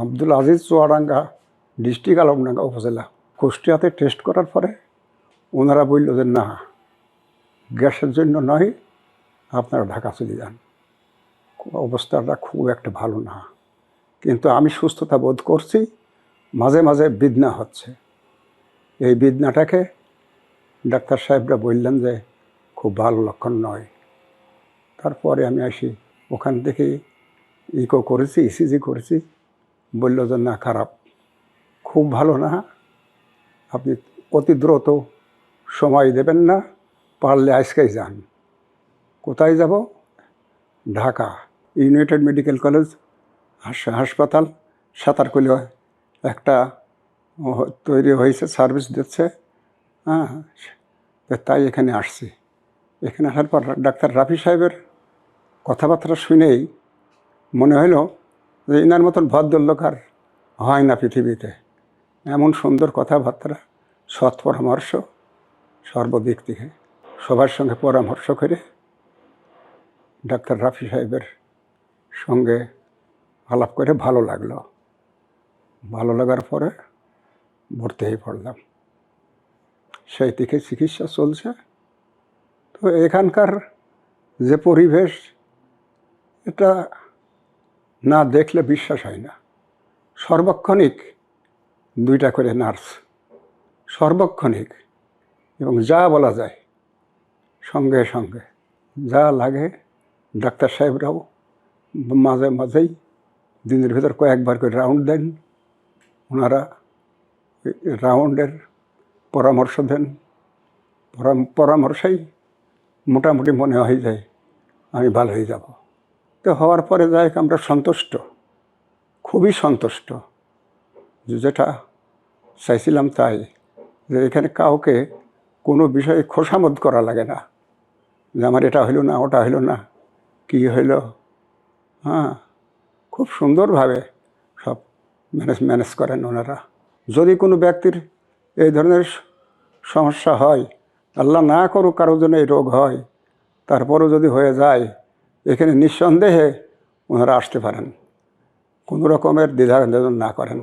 Abdul Aziz Chuadanga district Alamdanga upazila. কুষ্টিয়াতে test করার পরে ওনারা বলল যে, না, গ্যাসের জন্য নয়, আপনারা ঢাকা চলে যান। অবস্থাটা খুব একটা ভালো না। কিন্তু আমি সুস্থতা বোধ করছি, মাঝে মাঝে বিদনা হচ্ছে। এই বিদনাটাকে ডাক্তার সাহেবরা বললেন যে, খুব ভালো লক্ষণ নয়। তারপরে আমি আসি, ওখান থেকে ইকো করেছি, ইসিজি করেছি। বলল যে, না, খারাপ। খুব ভালো না। আপনি অতি দ্রুত সময় দেবেন না। পারলে আজকেই যান। কোথায় যাব? ঢাকা ইউনাইটেড মেডিকেল কলেজ হাস- হাসপাতাল, সাঁতারকুলি একটা তৈরি হয়েছে, সার্ভিস দিচ্ছে। হ্যাঁ তাই এখানে আসছি। এখানে আসার পর ডাক্তার রাফি সাহেবের কথাবার্তা শুনেই মনে হলো যে এনার মতন ভদ্রলোক আর হয় না পৃথিবীতে। এমন সুন্দর কথাবার্তা, সৎ পরামর্শ সর্বদিক থেকে সবার সঙ্গে পরামর্শ করে ডাক্তার রাফি সাহেবের সঙ্গে আলাপ করে ভালো লাগল। ভালো লাগার পরে ভর্তি হয়ে পড়লাম। সেই থেকে চিকিৎসা চলছে। তো এখানকার যে পরিবেশ, এটা না দেখলে বিশ্বাস হয় না। সর্বক্ষণিক দুইটা করে নার্স, সর্বক্ষণিক এবং যা বলা যায় সঙ্গে সঙ্গে। যা লাগে ডাক্তার সাহেবরাও মাঝে মাঝেই দিনের ভিতর কয়েকবার করে রাউন্ড দেন। ওনারা রাউন্ডের পরামর্শ দেন। পরাম- পরামর্শেই মোটামুটি মনে হয় যায় আমি ভালো হয়ে যাব। তো হওয়ার পরে যাই আমরা সন্তুষ্ট, খুবই সন্তুষ্ট। যেটা চাইছিলাম তাই, যে এখানে কাউকে কোনো বিষয়ে খোসামত করা লাগে না, যে আমার এটা হইল না, ওটা হইল না, কী হইল হ্যাঁ খুব সুন্দরভাবে সব ম্যানেজ ম্যানেজ করেন ওনারা। যদি কোনো ব্যক্তির এই ধরনের সমস্যা হয়, আল্লাহ না করুক কারও জন্য এই রোগ হয়, তারপরেও যদি হয়ে যায় এখানে নিঃসন্দেহে ওনারা আসতে পারেন। কোনো রকমের দ্বিধা না করেন।